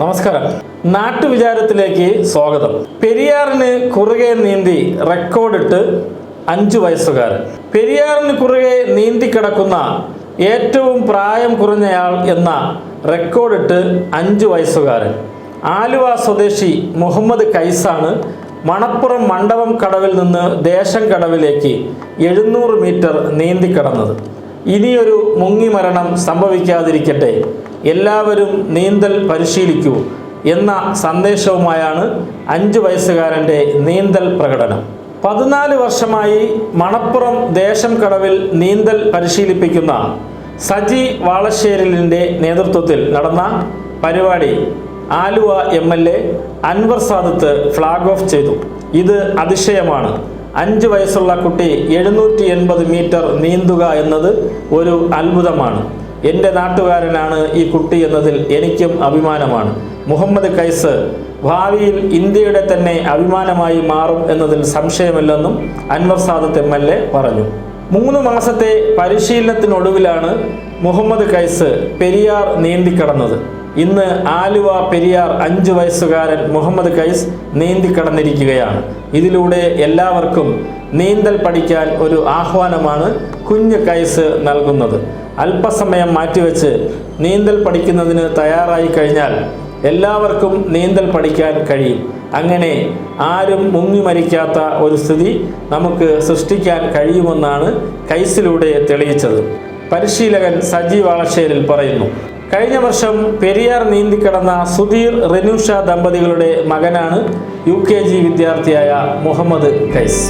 നമസ്കാരം. നാട്ടുവിചാരത്തിലേക്ക് സ്വാഗതം. പെരിയാറിന് കുറുകെ നീന്തി റെക്കോർഡിട്ട് അഞ്ചു വയസ്സുകാരൻ പെരിയാറിന് കുറുകെ നീന്തി കിടക്കുന്ന ഏറ്റവും പ്രായം കുറഞ്ഞയാൾ എന്ന റെക്കോർഡിട്ട് അഞ്ചു വയസ്സുകാരൻ ആലുവ സ്വദേശി മുഹമ്മദ് കൈസാണ് മണപ്പുറം മണ്ഡപം കടവിൽ നിന്ന് ദേശം കടവിലേക്ക് എഴുന്നൂറ് മീറ്റർ നീന്തി കടന്നത്. ഇനിയൊരു മുങ്ങിമരണം സംഭവിക്കാതിരിക്കട്ടെ. എല്ലാവരും നീന്തൽ പരിശീലിക്കൂ എന്ന സന്ദേശവുമായാണ് അഞ്ച് വയസ്സുകാരന്റെ നീന്തൽ പ്രകടനം. പതിനാല് വർഷമായി മണപ്പുറം ദേശം കടവിൽ നീന്തൽ പരിശീലിപ്പിക്കുന്ന സജി വാളശ്ശേരിലിന്റെ നേതൃത്വത്തിൽ നടന്ന പരിപാടി Aluva M L A Anwar Sadath flag off ചെയ്തു. ഇത് അതിശയമാണ്. അഞ്ച് വയസ്സുള്ള കുട്ടി എഴുന്നൂറ്റി എൺപത് മീറ്റർ നീന്തുക എന്നത് ഒരു അത്ഭുതമാണ്. എന്റെ നാട്ടുകാരനാണ് ഈ കുട്ടി എന്നതിൽ എനിക്കും അഭിമാനമാണ്. മുഹമ്മദ് കൈസ് ഭാവിയിൽ ഇന്ത്യയുടെ തന്നെ അഭിമാനമായി മാറും എന്നതിൽ സംശയമില്ലെന്നും Anwar Sadath M L A പറഞ്ഞു. മൂന്ന് മാസത്തെ പരിശീലനത്തിനൊടുവിലാണ് മുഹമ്മദ് കൈസ് പെരിയാർ നീന്തിക്കടന്നത്. ഇന്ന് ആലുവ പെരിയാർ അഞ്ചു വയസ്സുകാരൻ മുഹമ്മദ് കൈസ് നീന്തി കടന്നിരിക്കുകയാണ്. ഇതിലൂടെ എല്ലാവർക്കും നീന്തൽ പഠിക്കാൻ ഒരു ആഹ്വാനമാണ് കുഞ്ഞ് കൈസ് നൽകുന്നത്. അല്പസമയം മാറ്റിവെച്ച് നീന്തൽ പഠിക്കുന്നതിന് തയ്യാറായി കഴിഞ്ഞാൽ എല്ലാവർക്കും നീന്തൽ പഠിക്കാൻ കഴിയും. അങ്ങനെ ആരും മുങ്ങി മരിക്കാത്ത ഒരു സ്ഥിതി നമുക്ക് സൃഷ്ടിക്കാൻ കഴിയുമെന്നാണ് കൈസിലൂടെ തെളിയിച്ചത്. പരിശീലകൻ സജീവ് വാളശ്ശേരിൽ പറയുന്നു. കഴിഞ്ഞ വർഷം പെരിയാർ നീന്തിക്കടന്ന സുധീർ റെനുഷ ദമ്പതികളുടെ മകനാണ് യു കെ ജി വിദ്യാർത്ഥിയായ മുഹമ്മദ് കൈസ്.